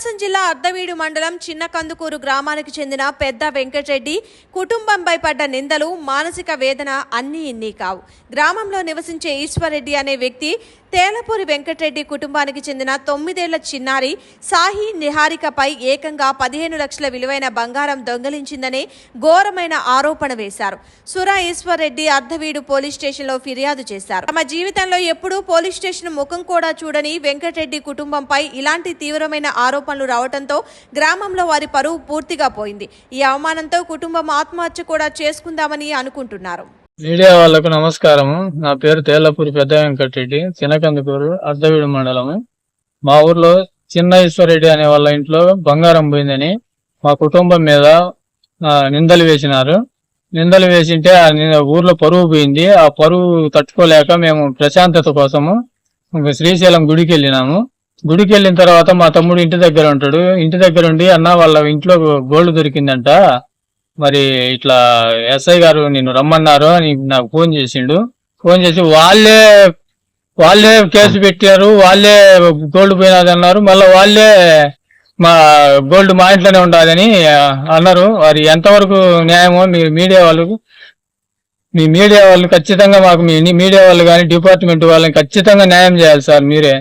ప్రకాశం జిల్లా అర్ధవీడు మండలం చిన్న కందుకూరు గ్రామానికి చెందిన పెద్ద వెంకటరెడ్డి కుటుంబంపై పడ్డ నిందలు మానసిక వేదన అన్నీ ఇన్ని కావు గ్రామంలో నివసించే ఈశ్వర్రెడ్డి అనే వ్యక్తి తేలపూరి వెంకటరెడ్డి కుటుంబానికి చెందిన తొమ్మిదేళ్ళ చిన్నారి సాహి నిహారికపై ఏకంగా పదిహేను లక్షల విలువైన బంగారం దొంగలించిందనే ఘోరమైన ఆరోపణ వేశారు. సురా ఈశ్వర్రెడ్డి అర్ధవీడు పోలీస్ స్టేషన్లో ఫిర్యాదు చేశారు. తమ జీవితంలో ఎప్పుడూ పోలీస్ స్టేషన్ ముఖం కూడా చూడని వెంకటరెడ్డి కుటుంబంపై ఇలాంటి తీవ్రమైన ఆరోపణలు రావడంతో గ్రామంలో వారి పరువు పూర్తిగా పోయింది. ఈ అవమానంతో కుటుంబం ఆత్మహత్య కూడా చేసుకుందామని అనుకుంటున్నారు. మీడియా వాళ్ళకు నమస్కారము. నా పేరు తేలపూరి పెద్ద వెంకటరెడ్డి. చినకందుకూరు అర్ధవీడు మండలము. మా ఊర్లో చిన్న ఈశ్వరెడ్డి అనే వాళ్ళ ఇంట్లో బంగారం పోయిందని మా కుటుంబం మీద నిందలు వేసినారు. నిందలు వేసింటే ఆ ఊర్లో పరువు పోయింది. ఆ పరువు తట్టుకోలేక మేము ప్రశాంతత కోసము శ్రీశైలం గుడికి వెళ్ళినాము గుడికి వెళ్ళిన తర్వాత మా తమ్ముడు ఇంటి దగ్గర ఉంటాడు. ఇంటి దగ్గర ఉండి అన్న వాళ్ళ ఇంట్లో గోల్డ్ దొరికిందంట. మరి ఇట్లా ఎస్ఐ గారు నిన్ను రమ్మన్నారు అని నాకు ఫోన్ చేసిండు. ఫోన్ చేసి వాళ్ళే వాళ్ళే కేసు పెట్టారు వాళ్ళే గోల్డ్ పోయినది అన్నారు మళ్ళీ వాళ్ళే మా గోల్డ్ మా ఇంట్లోనే ఉండాలని అన్నారు. మరి ఎంతవరకు న్యాయమో మీ మీడియా వాళ్ళకు మీ మీడియా వాళ్ళు ఖచ్చితంగా మాకు మీ మీడియా వాళ్ళు కానీ డిపార్ట్మెంట్ వాళ్ళని ఖచ్చితంగా న్యాయం చేయాలి సార్ మీరే.